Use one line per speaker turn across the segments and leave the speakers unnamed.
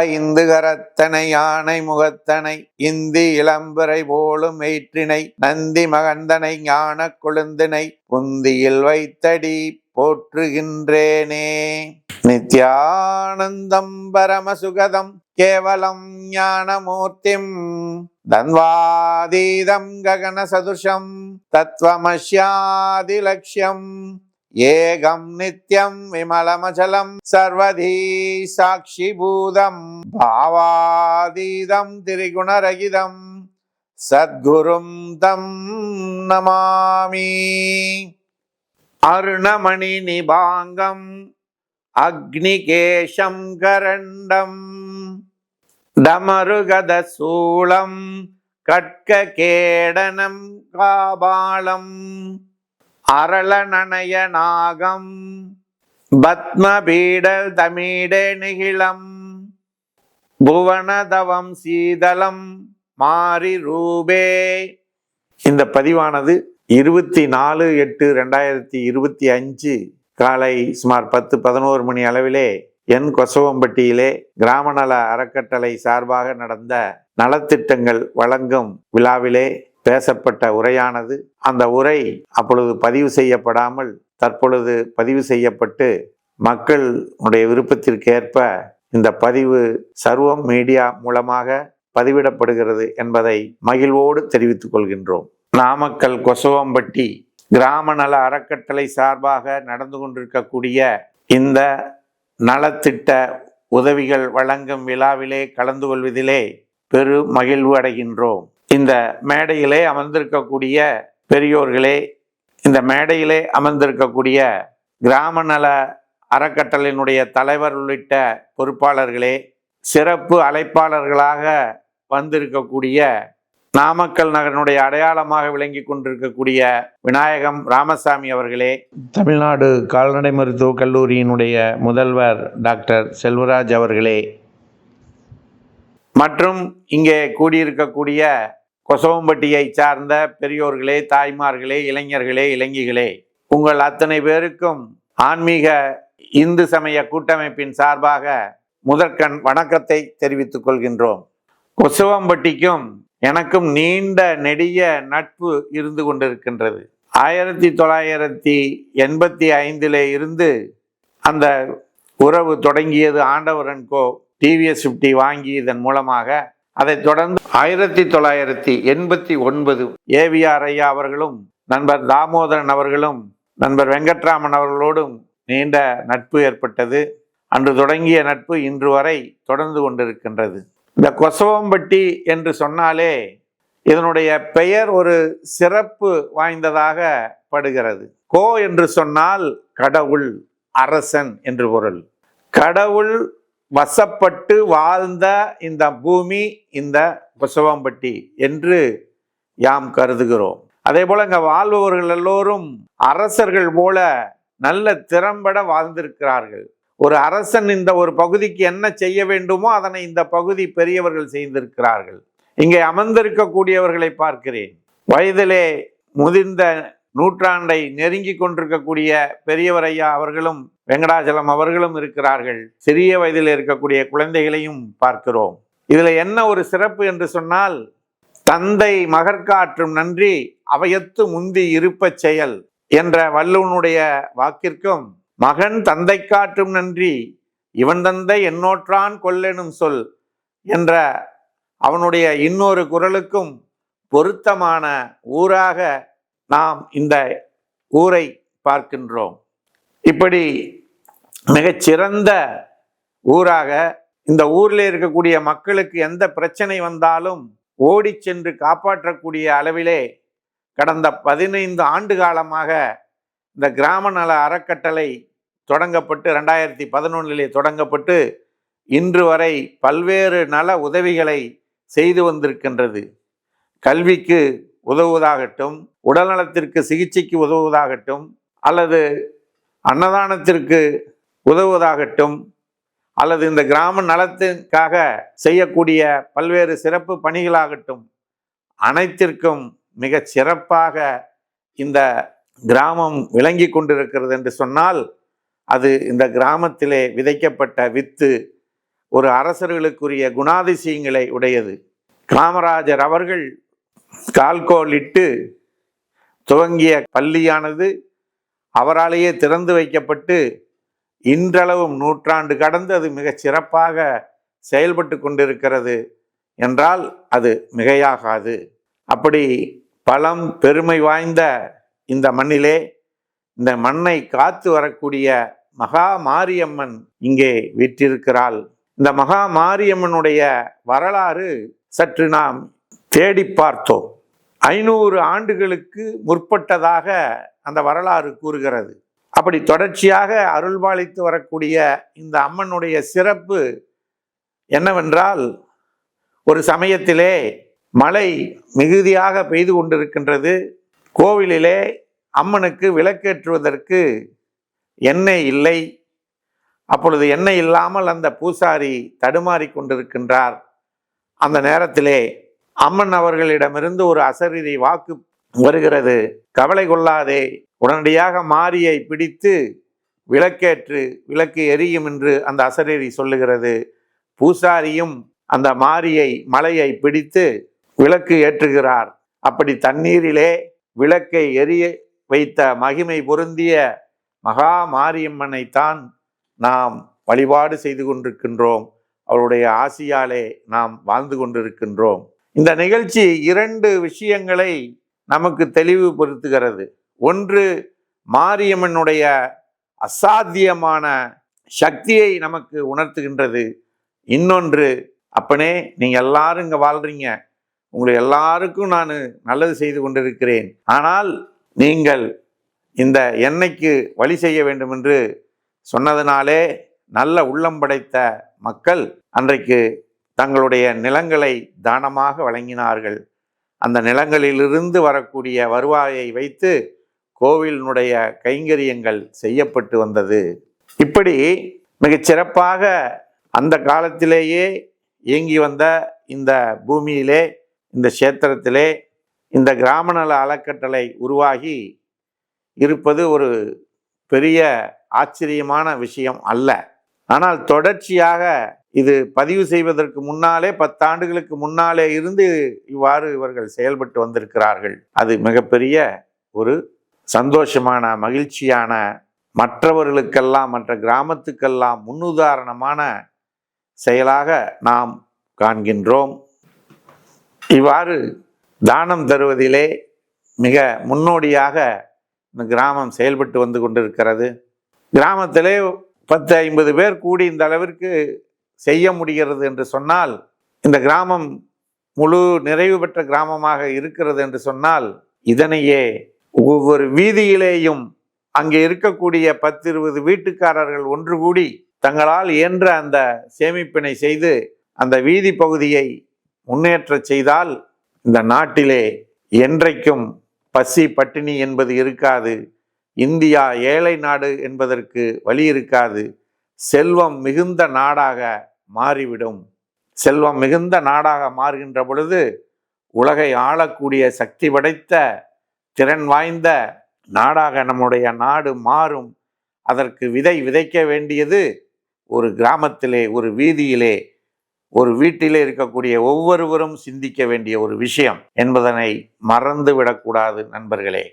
ஐந்து கரத்தனை யானை முகத்தனை இந்தி இளம்பரை போலும் எயிற்றினை நந்தி மகந்தனை ஞான கொழுந்தினை புந்தியில் வைத்தடி போற்றுகின்றேனே. நித்யானந்தம் பரமசுகதம் கேவலம் ஞானமூர்த்திம் தன்வாதீதம் ககனசதுஷம் தத்வமஸ்யாதிலக்ஷ்யம் ஏகம் நித்யம் விமலமச்சலம் சர்வதீ சாட்சிபூதம் பாவாதீதம் திரிகுணரகிதம் சத்குரும் தம் நமாமி. அருணமணி நிபாங்கம் அக்னிகேஷம் கரண்டம் டமருகதசூலம் கட்ககேடனம் காபாலம். அரளநனய நாகம் பத்மபீடல் தமிழே நிகிலம் புவனதவம் சீதலம் மாரி ரூபே. இந்த பதிவானது இருபத்தி நாலு எட்டு ரெண்டாயிரத்தி இருபத்தி அஞ்சு காலை சுமார் பத்து பதினோரு மணி அளவிலே என் கொசவம்பட்டியிலே கிராம நல அறக்கட்டளை சார்பாக நடந்த நலத்திட்டங்கள் வழங்கும் விழாவிலே பேசப்பட்ட உரையானது. அந்த உரை அப்பொழுது பதிவு செய்யப்படாமல் தற்பொழுது பதிவு செய்யப்பட்டு மக்களுடைய விருப்பத்திற்கேற்ப இந்த பதிவு சர்வம் மீடியா மூலமாக பதிவிடப்படுகிறது என்பதை மகிழ்வோடு தெரிவித்துக் கொள்கின்றோம். நாமக்கல் கொசவம்பட்டி கிராம நல அறக்கட்டளை சார்பாக நடந்து கொண்டிருக்கக்கூடிய இந்த நலத்திட்ட உதவிகள் வழங்கும் விழாவிலே கலந்து கொள்வதிலே பெரு மகிழ்வு அடைகின்றோம். இந்த மேடையிலே அமர்ந்திருக்கக்கூடிய பெரியோர்களே இந்த மேடையிலே அமர்ந்திருக்கக்கூடிய கிராம நல அறக்கட்டளையினுடைய தலைவர் உள்ளிட்ட பொறுப்பாளர்களே சிறப்பு அழைப்பாளர்களாக வந்திருக்கக்கூடிய நாமக்கல் நகரனுடைய அடையாளமாக விளங்கி கொண்டிருக்கக்கூடிய விநாயகம் ராமசாமி அவர்களே தமிழ்நாடு கால்நடை மருத்துவக் கல்லூரியினுடைய முதல்வர் டாக்டர் செல்வராஜ் அவர்களே. மற்றும் இங்கே கூடியிருக்கக்கூடிய கொசவம்பட்டியை சார்ந்த பெரியோர்களே தாய்மார்களே இளைஞர்களே இளைஞிகளே உங்கள் அத்தனை பேருக்கும் ஆன்மீக இந்து சமய கூட்டமைப்பின் சார்பாக முதற்கண் வணக்கத்தை தெரிவித்துக் கொள்கின்றோம். கொசவம்பட்டிக்கும் எனக்கும் நீண்ட நெடிய நட்பு இருந்து கொண்டிருக்கின்றது. ஆயிரத்தி தொள்ளாயிரத்தி எண்பத்தி ஐந்திலே இருந்து அந்த உறவு தொடங்கியது ஆண்டவரன்கோ டிவிஎஸ் ஃபிஃப்டி வாங்கியதன் மூலமாக அதைத் தொடர்ந்து ஆயிரத்தி தொள்ளாயிரத்தி எண்பத்தி ஒன்பது ஏவிஆர் ஐயா அவர்களும் நண்பர் தாமோதரன் அவர்களும் நண்பர் வெங்கட்ராமன் அவர்களோடும் நீண்ட நட்பு ஏற்பட்டது. அன்று தொடங்கிய நட்பு இன்று வரை தொடர்ந்து கொண்டிருக்கின்றது. இந்த கொசவம்பட்டி என்று சொன்னாலே இதனுடைய பெயர் ஒரு சிறப்பு வாய்ந்ததாக படுகிறது. கோ என்று சொன்னால் கடவுள் அரசன் என்று பொருள். கடவுள் வசப்பட்டு வாழ்ந்த இந்த பூமி இந்த கொசவம்பட்டி என்று யாம் கருதுகிறோம். அதே போல இங்க வாழ்பவர்கள் எல்லோரும் அரசர்கள் போல நல்ல திறம்பட வாழ்ந்திருக்கிறார்கள். ஒரு அரசன் இந்த ஒரு பகுதிக்கு என்ன செய்ய வேண்டுமோ அதனை இந்த பகுதி பெரியவர்கள் செய்திருக்கிறார்கள். இங்கே அமர்ந்திருக்கக்கூடியவர்களை பார்க்கிறேன். வயதிலே முதிர்ந்த நூற்றாண்டை நெருங்கி கொண்டிருக்கக்கூடிய பெரியவர் ஐயா அவர்களும் வெங்கடாச்சலம் அவர்களும் இருக்கிறார்கள். சிறிய வயதில் இருக்கக்கூடிய குழந்தைகளையும் பார்க்கிறோம். இதில் என்ன ஒரு சிறப்பு என்று சொன்னால் தந்தை மகற்காற்றும் நன்றி அவையத்து முந்தி இருப்பச் செயல் என்ற வள்ளுவனுடைய வாக்கிற்கும் மகன் தந்தை காட்டும் நன்றி இவன் தந்தை என்னோற்றான் கொல்லெனும் சொல் என்ற அவனுடைய இன்னொரு குரலுக்கும் பொருத்தமான ஊராக நாம் இந்த ஊரை பார்க்கின்றோம். இப்படி மிகச்சிறந்த ஊராக இந்த ஊரில் இருக்கக்கூடிய மக்களுக்கு எந்த பிரச்சனை வந்தாலும் ஓடி சென்று காப்பாற்றக்கூடிய அளவிலே கடந்த பதினைந்து ஆண்டு காலமாக இந்த கிராம நல அறக்கட்டளை தொடங்கப்பட்டு ரெண்டாயிரத்தி பதினொன்றிலே தொடங்கப்பட்டு இன்று வரை பல்வேறு நல உதவிகளை செய்து வந்திருக்கின்றது. கல்விக்கு உதவுவதாகட்டும் உடல்நலத்திற்கு சிகிச்சைக்கு உதவுவதாகட்டும் அல்லது அன்னதானத்திற்கு உதவுவதாகட்டும் அல்லது இந்த கிராம நலத்திற்காக செய்யக்கூடிய பல்வேறு சிறப்பு பணிகளாகட்டும் அனைத்திற்கும் மிக சிறப்பாக இந்த கிராமம் விளங்கி கொண்டிருக்கிறது என்று சொன்னால் அது இந்த கிராமத்திலே விதைக்கப்பட்ட வித்து ஒரு அரசர்களுக்குரிய குணாதிசயங்களை உடையது. காமராஜர் அவர்கள் கால்கோலிட்டு துவங்கிய பள்ளியானது அவராலேயே திறந்து வைக்கப்பட்டு இன்றளவும் நூற்றாண்டு கடந்து அது மிகச் சிறப்பாக செயல்பட்டு கொண்டிருக்கிறது என்றால் அது மிகையாகாது. அப்படி பலம் பெருமை வாய்ந்த இந்த மண்ணிலே இந்த மண்ணை காத்து வரக்கூடிய மகா மாரியம்மன் இங்கே விற்றிருக்கிறாள். இந்த மகா மாரியம்மனுடைய வரலாறு சற்று நாம் தேடி பார்த்தோம். ஐநூறு ஆண்டுகளுக்கு முற்பட்டதாக அந்த வரலாறு கூறுகிறது. அப்படி தொடர்ச்சியாக அருள்பாலித்து வரக்கூடிய இந்த அம்மனுடைய சிறப்பு என்னவென்றால் ஒரு சமயத்திலே மழை மிகுதியாக பெய்து கொண்டிருக்கின்றது. கோவிலிலே அம்மனுக்கு விளக்கேற்றுவதற்கு எண்ணெய் இல்லை. அப்பொழுது எண்ணெய் இல்லாமல் அந்த பூசாரி தடுமாறி கொண்டிருக்கின்றார். அந்த நேரத்திலே அம்மன் அவர்களிடமிருந்து ஒரு அசரீரி வாக்கு வருகிறது. கவலை கொள்ளாதே. உடனடியாக மாரியை பிடித்து விளக்கேற்று விளக்கு எரியும் என்று அந்த அசரேரி சொல்லுகிறது. பூசாரியும் அந்த மாரியை மலையை பிடித்து விளக்கு ஏற்றுகிறார். அப்படி தண்ணீரிலே விளக்கை எரிய வைத்த மகிமை பொருந்திய மகா மாரியம்மனைத்தான் நாம் வழிபாடு செய்து கொண்டிருக்கின்றோம். அவருடைய ஆசியாலே நாம் வாழ்ந்து கொண்டிருக்கின்றோம். இந்த நிகழ்ச்சி இரண்டு விஷயங்களை நமக்கு தெளிவுபடுத்துகிறது. ஒன்று மாரியம்மனுடைய அசாத்தியமான சக்தியை நமக்கு உணர்த்துகின்றது. இன்னொன்று அப்பனே நீங்கள் எல்லாரும் இங்கே வாழ்கிறீங்க உங்களை எல்லாருக்கும் நான் நல்லது செய்து கொண்டிருக்கிறேன். ஆனால் நீங்கள் இந்த எண்ணெய்க்கு வழி செய்ய வேண்டும் என்று சொன்னதனாலே நல்ல உள்ளம் படைத்த மக்கள் அன்றைக்கு தங்களுடைய நிலங்களை தானமாக வழங்கினார்கள். அந்த நிலங்களிலிருந்து வரக்கூடிய வருவாயை வைத்து கோவிலினுடைய கைங்கரியங்கள் செய்யப்பட்டு வந்தது. இப்படி மிகச் சிறப்பாக அந்த காலத்திலேயே இயங்கி வந்த இந்த பூமியிலே இந்த கஷேத்திரத்திலே இந்த கிராம நல அறக்கட்டளை உருவாகி இருப்பது ஒரு பெரிய ஆச்சரியமான விஷயம் அல்ல. ஆனால் தொடர்ச்சியாக இது பதிவு செய்வதற்கு முன்னாலே பத்தாண்டுகளுக்கு முன்னாலே இருந்து இவ்வாறு இவர்கள் செயல்பட்டு வந்திருக்கிறார்கள். அது மிகப்பெரிய ஒரு சந்தோஷமான மகிழ்ச்சியான மற்றவர்களுக்கெல்லாம் மற்ற கிராமத்துக்கெல்லாம் முன்னுதாரணமான செயலாக நாம் காண்கின்றோம். இவ்வாறு தானம் தருவதிலே மிக முன்னோடியாக இந்த கிராமம் செயல்பட்டு வந்து கொண்டிருக்கிறது. கிராமத்திலே பத்து ஐம்பது பேர் கூடி இந்த அளவிற்கு செய்ய முடிகிறது என்று சொன்னால் இந்த கிராமம் முழு நிறைவு பெற்ற கிராமமாக இருக்கிறது என்று சொன்னால் இதனையே ஒவ்வொரு வீதியிலேயும் அங்கே இருக்கக்கூடிய பத்து இருபது வீட்டுக்காரர்கள் ஒன்று கூடி தங்களால் இயன்ற அந்த சேமிப்பினை செய்து அந்த வீதி பகுதியை முன்னேற்றச் செய்தால் இந்த நாட்டிலே என்றைக்கும் பசி பட்டினி என்பது இருக்காது. இந்தியா ஏழை நாடு என்பதற்கு வழி இருக்காது. செல்வம் மிகுந்த நாடாக மாறிவிடும். செல்வம் மிகுந்த நாடாக மாறுகின்ற பொழுது உலகை ஆளக்கூடிய சக்தி படைத்த திறன் வாய்ந்த நாடாக நம்முடைய நாடு மாறும். அதற்கு விதை விதைக்க வேண்டியது ஒரு கிராமத்திலே ஒரு வீதியிலே ஒரு வீட்டிலே இருக்கக்கூடிய ஒவ்வொருவரும் சிந்திக்க வேண்டிய ஒரு விஷயம் என்பதனை மறந்து விடக்கூடாது நண்பர்களே.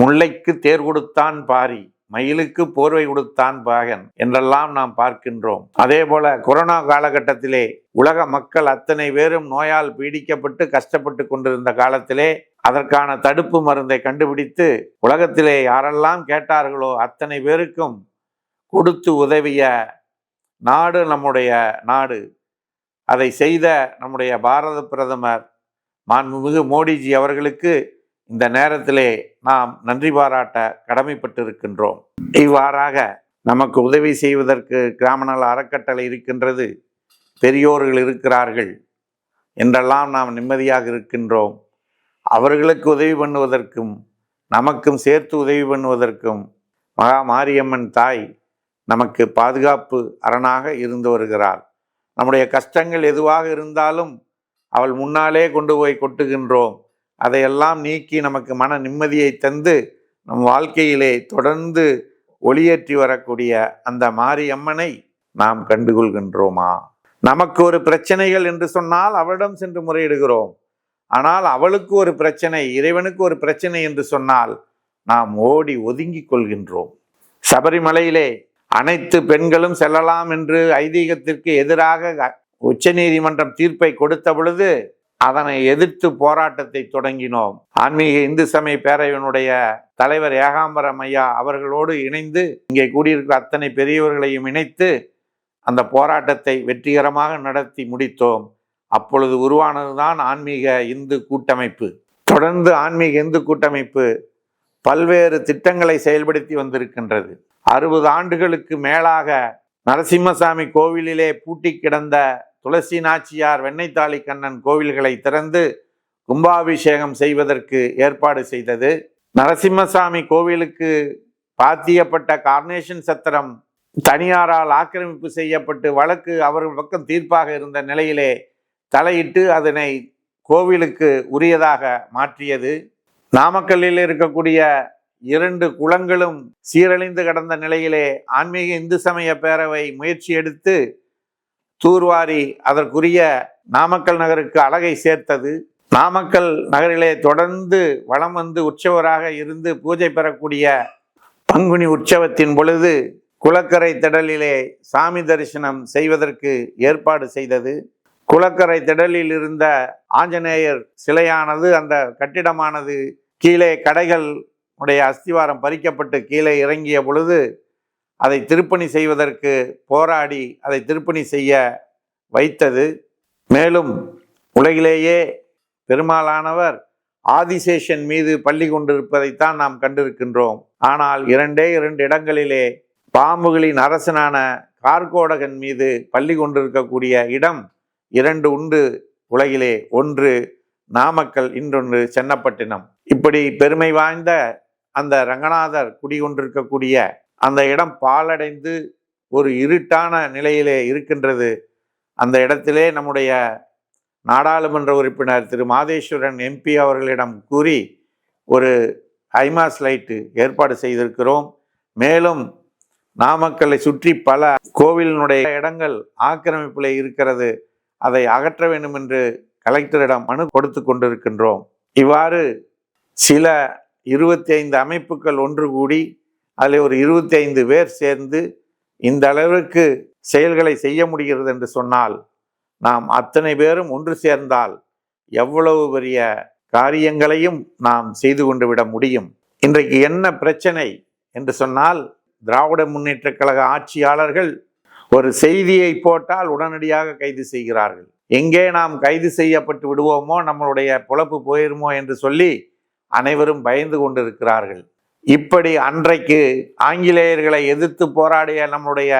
முல்லைக்கு தேர் கொடுத்தான் பாரி. மயிலுக்கு போர்வை கொடுத்தான் பாகன் என்றெல்லாம் நாம் பார்க்கின்றோம். அதே போல கொரோனா காலகட்டத்திலே உலக மக்கள் அத்தனை பேரும் நோயால் பீடிக்கப்பட்டு கஷ்டப்பட்டு கொண்டிருந்த காலத்திலே அதற்கான தடுப்பு மருந்தை கண்டுபிடித்து உலகத்திலே யாரெல்லாம் கேட்டார்களோ அத்தனை பேருக்கும் கொடுத்து உதவிய நாடு நம்முடைய நாடு. அதை செய்த நம்முடைய பாரத பிரதமர் மாண்புமிகு மோடிஜி அவர்களுக்கு இந்த நேரத்திலே நாம் நன்றி பாராட்ட கடமைப்பட்டிருக்கின்றோம். இவ்வாறாக நமக்கு உதவி செய்வதற்கு கிராம நல அறக்கட்டளை இருக்கின்றது பெரியோர்கள் இருக்கிறார்கள் என்றெல்லாம் நாம் நிம்மதியாக இருக்கின்றோம். அவர்களுக்கு உதவி பண்ணுவதற்கும் நமக்கும் சேர்த்து உதவி பண்ணுவதற்கும் மகா மாரியம்மன் தாய் நமக்கு பாதுகாப்பு அரணாக இருந்து வருகிறார் நம்முடைய கஷ்டங்கள் எதுவாக இருந்தாலும் அவள் முன்னாலே கொண்டு போய் கொட்டுகின்றோம். அதையெல்லாம் நீக்கி நமக்கு மன நிம்மதியை தந்து நம் வாழ்க்கையிலே தொடர்ந்து ஒளியேற்றி வரக்கூடிய அந்த மாரியம்மனை நாம் கண்டுகொள்கின்றோமா? நமக்கு ஒரு பிரச்சனைகள் என்று சொன்னால் அவளிடம் சென்று முறையிடுகிறோம். ஆனால் அவளுக்கு ஒரு பிரச்சனை இறைவனுக்கு ஒரு பிரச்சனை என்று சொன்னால் நாம் ஓடி ஒதுங்கிக் கொள்கின்றோம். சபரிமலையிலே அனைத்து பெண்களும் செல்லலாம் என்று ஐதீகத்திற்கு எதிராக உச்சநீதிமன்றம் தீர்ப்பை கொடுத்த பொழுது அதனை எதிர்த்து போராட்டத்தை தொடங்கினோம். ஆன்மீக இந்து சமய பேரவையினுடைய தலைவர் ஏகாம்பரம் ஐயா அவர்களோடு இணைந்து இங்கே கூடியிருக்கிற அத்தனை பெரியவர்களையும் இணைத்து அந்த போராட்டத்தை வெற்றிகரமாக நடத்தி முடித்தோம். அப்பொழுது உருவானதுதான் ஆன்மீக இந்து கூட்டமைப்பு. தொடர்ந்து ஆன்மீக இந்து கூட்டமைப்பு பல்வேறு திட்டங்களை செயல்படுத்தி வந்திருக்கின்றது. அறுபது ஆண்டுகளுக்கு மேலாக நரசிம்மசாமி கோவிலிலே பூட்டி கிடந்த துளசி நாச்சியார் வெண்ணைத்தாளி கண்ணன் கோவில்களை திறந்து கும்பாபிஷேகம் செய்வதற்கு ஏற்பாடு செய்தது. நரசிம்மசாமி கோவிலுக்கு பாத்தியப்பட்ட கார்னேஷன் சத்திரம் தனியாரால் ஆக்கிரமிப்பு செய்யப்பட்டு வழக்கு அவர்கள் பக்கம் தீர்ப்பாக இருந்த நிலையிலே தலையிட்டு அதனை கோவிலுக்கு உரியதாக மாற்றியது. நாமக்கல்லில் இருக்கக்கூடிய இரண்டு குளங்களும் சீரழிந்து கடந்த நிலையிலே ஆன்மீக இந்து சமய பேரவை முயற்சி எடுத்து தூர்வாரி அதற்குரிய நாமக்கல் நகருக்கு அழகை சேர்த்தது. நாமக்கல் நகரிலே தொடர்ந்து வளம் வந்து உற்சவராக இருந்து பூஜை பெறக்கூடிய பங்குனி உற்சவத்தின் பொழுது குளக்கரை திடலிலே சாமி தரிசனம் செய்வதற்கு ஏற்பாடு செய்தது. குளக்கரை திடலில் இருந்த ஆஞ்சநேயர் சிலையானது அந்த கட்டிடமானது கீழே கடைகள் உடைய அஸ்திவாரம் பறிக்கப்பட்டு கீழே இறங்கிய பொழுது அதை திருப்பணி செய்வதற்கு போராடி அதை திருப்பணி செய்ய வைத்தது. மேலும் உலகிலேயே பெருமாளானவர் ஆதிசேஷன் மீது பள்ளி கொண்டிருப்பதைத்தான் நாம் கண்டிருக்கின்றோம். ஆனால் இரண்டே இரண்டு இடங்களிலே பாம்புகளின் அரசனான கார்கோடகன் மீது பள்ளி கொண்டிருக்கக்கூடிய இடம் இரண்டு உண்டு உலகிலே. ஒன்று நாமக்கல் இன்றொன்று சென்னப்பட்டினம். இப்படி பெருமை வாய்ந்த அந்த ரங்கநாதர் குடிகொண்டிருக்கக்கூடிய அந்த இடம் பாலடைந்து ஒரு இருட்டான நிலையிலே இருக்கின்றது. அந்த இடத்திலே நம்முடைய நாடாளுமன்ற உறுப்பினர் திரு. மாதேஸ்வரன் எம்பி அவர்களிடம் கூறி ஒரு ஐமாஸ் லைட்டு ஏற்பாடு செய்திருக்கிறோம். மேலும் நாமக்கல்லை சுற்றி பல கோவிலினுடைய இடங்கள் ஆக்கிரமிப்பில் இருக்கிறது. அதை அகற்ற வேண்டும் என்று கலெக்டரிடம் மனு கொடுத்து கொண்டிருக்கின்றோம். இவ்வாறு சில இருபத்தி ஐந்து அமைப்புகள் ஒன்று கூடி அதில் ஒரு இருபத்தி ஐந்து பேர் சேர்ந்து இந்த அளவிற்கு செயல்களை செய்ய முடிகிறது என்று சொன்னால் நாம் அத்தனை பேரும் ஒன்று சேர்ந்தால் எவ்வளவு பெரிய காரியங்களையும் நாம் செய்து கொண்டு விட முடியும்? இன்றைக்கு என்ன பிரச்சனை என்று சொன்னால் திராவிட முன்னேற்ற கழக ஆட்சியாளர்கள் ஒரு செய்தியை போட்டால் உடனடியாக கைது செய்கிறார்கள். எங்கே நாம் கைது செய்யப்பட்டு விடுவோமோ நம்மளுடைய பொழப்பு போயிருமோ என்று சொல்லி அனைவரும் பயந்து கொண்டிருக்கிறார்கள். இப்படி அன்றைக்கு ஆங்கிலேயர்களை எதிர்த்து போராடிய நம்முடைய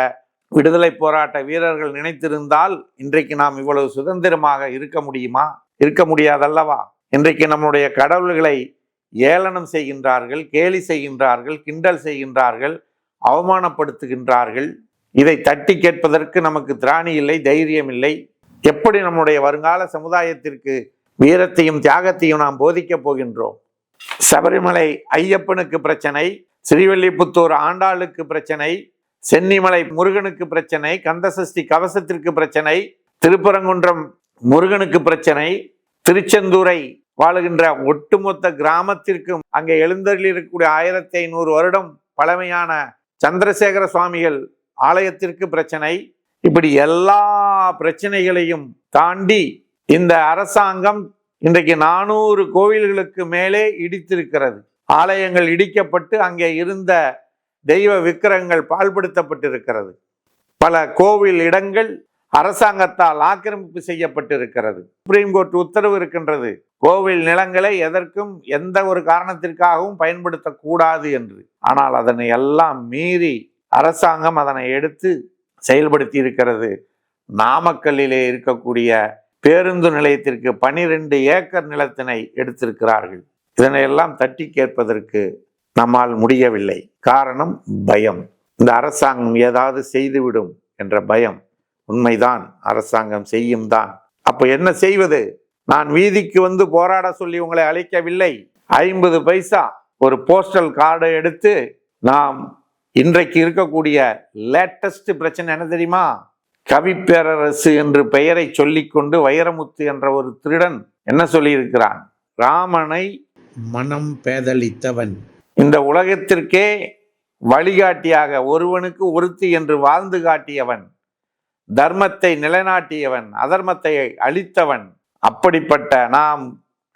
விடுதலை போராட்ட வீரர்கள் நினைத்திருந்தால் இன்றைக்கு நாம் இவ்வளவு சுதந்திரமாக இருக்க முடியுமா? இருக்க முடியாதல்லவா? இன்றைக்கு நம்முடைய கடவுள்களை ஏளனம் செய்கின்றார்கள் கேலி செய்கின்றார்கள் கிண்டல் செய்கின்றார்கள் அவமானப்படுத்துகின்றார்கள். இதை தட்டி கேட்பதற்கு நமக்கு திராணி இல்லை தைரியம் இல்லை. எப்படி நம்முடைய வருங்கால சமுதாயத்திற்கு வீரத்தையும் தியாகத்தையும் நாம் போதிக்கப் போகின்றோம்? சபரிமலை ஐயப்பனுக்கு பிரச்சனை ஸ்ரீவல்லிபுத்தூர் ஆண்டாளுக்கு பிரச்சனை சென்னிமலை முருகனுக்கு பிரச்சனை கந்தசஷ்டி கவசத்திற்கு பிரச்சனை திருப்பரங்குன்றம் முருகனுக்கு பிரச்சனை திருச்செந்தூரை வாழுகின்ற ஒட்டுமொத்த கிராமத்திற்கும் அங்கே எழுந்தருளில் இருக்கக்கூடிய ஆயிரத்தி ஐநூறு வருடம் பழமையான சந்திரசேகர சுவாமிகள் ஆலயத்திற்கு பிரச்சனை. இப்படி எல்லா பிரச்சனைகளையும் தாண்டி இந்த அரசாங்கம் இன்றைக்கு நானூறு கோவில்களுக்கு மேலே இடித்திருக்கிறது. ஆலயங்கள் இடிக்கப்பட்டு அங்கே இருந்த தெய்வ விக்கிரகங்கள் பால்படுத்தப்பட்டிருக்கிறது. பல கோவில் இடங்கள் அரசாங்கத்தால் ஆக்கிரமிப்பு செய்யப்பட்டிருக்கிறது. சுப்ரீம் கோர்ட் உத்தரவு இருக்கின்றது. கோவில் நிலங்களை எதற்கும் எந்த ஒரு காரணத்திற்காகவும் பயன்படுத்தக்கூடாது என்று. ஆனால் அதனை எல்லாம் மீறி அரசாங்கம் அதனை எடுத்து செயல்படுத்தி இருக்கிறது நாமக்கல்லிலே இருக்கக்கூடிய பேருந்து நிலையத்திற்கு பனிரெண்டு ஏக்கர் நிலத்தினை எடுத்திருக்கிறார்கள். இதனை எல்லாம் தட்டி கேட்பதற்கு நம்மால் முடியவில்லை. காரணம் பயம். இந்த அரசாங்கம் ஏதாவது செய்துவிடும் என்ற பயம் உண்மைதான். அரசாங்கம் செய்யும் தான். அப்போ என்ன செய்வது? நான் வீதிக்கு வந்து போராட சொல்லி உங்களை அழைக்கவில்லை. ஐம்பது பைசா ஒரு போஸ்டல் கார்டை எடுத்து நாம் இன்றைக்கு இருக்கக்கூடிய லேட்டஸ்ட் பிரச்சனை என்ன தெரியுமா? கவிப்பேரரசு என்று பெயரை சொல்லிக்கொண்டு வைரமுத்து என்ற ஒரு திருடன் என்ன சொல்லியிருக்கிறான்? ராமனை
மனம் பேதலித்தவன்
இந்த உலகத்திற்கே வழிகாட்டியாக ஒருவனுக்கு ஒருத்தி என்று வாழ்ந்து காட்டியவன் தர்மத்தை நிலைநாட்டியவன் அதர்மத்தை அழித்தவன் அப்படிப்பட்ட நாம்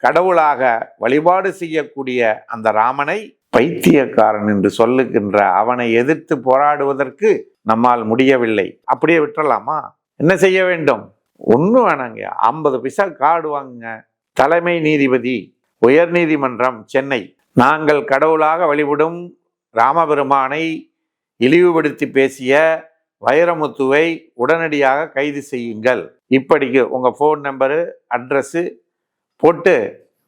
கடவுளாக வழிபாடு செய்யக்கூடிய அந்த ராமனை பைத்தியக்காரன் என்று சொல்லுகின்ற அவனை எதிர்த்து போராடுவதற்கு நம்மால் முடியவில்லை. அப்படியே விட்டுறலாமா? என்ன செய்ய வேண்டும்? ஒன்றும் வேணாங்க. ஐம்பது பைசா கார்டு வாங்குங்க. தலைமை நீதிபதி உயர்நீதிமன்றம் சென்னை. நாங்கள் கடவுளாக வழிபடும் ராமபெருமானை இழிவுபடுத்தி பேசிய வைரமுத்துவை உடனடியாக கைது செய்யுங்கள். இப்படிக்கு உங்கள் ஃபோன் நம்பரு அட்ரஸ்ஸு போட்டு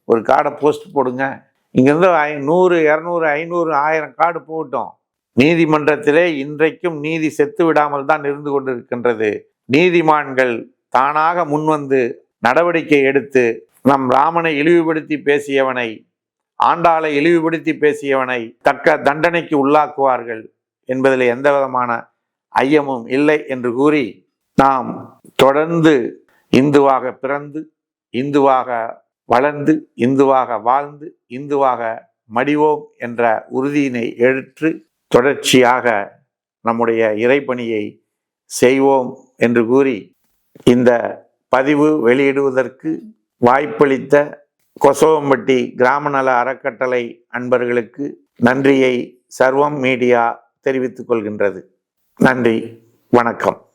ஒரு கார்டை போஸ்ட் போடுங்க. இங்கேருந்து ஐ நூறு இரநூறு ஐநூறு ஆயிரம் கார்டு போகட்டும். நீதிமன்றத்திலே இன்றைக்கும் நீதி செத்து விடாமல் தான் இருந்து கொண்டிருக்கின்றது. நீதிமான்கள் தானாக முன்வந்து நடவடிக்கை எடுத்து நம் ராமனை இழிவுபடுத்தி பேசியவனை ஆண்டாளை இழிவுபடுத்தி பேசியவனை தக்க தண்டனைக்கு உள்ளாக்குவார்கள் என்பதில் எந்த விதமான ஐயமும் இல்லை என்று கூறி நாம் தொடர்ந்து இந்துவாக பிறந்து இந்துவாக வளர்ந்து இந்துவாக வாழ்ந்து இந்துவாக மடிவோம் என்ற உறுதியினை ஏற்று தொடர்ச்சியாக நம்முடைய இறைப்பணியை செய்வோம் என்று கூறி இந்த பதிவு வெளியிடுவதற்கு வாய்ப்பளித்த கொசவம்பட்டி கிராம நல அறக்கட்டளை அன்பர்களுக்கு நன்றியை சர்வம் மீடியா தெரிவித்துக் கொள்கின்றது. நன்றி. வணக்கம்.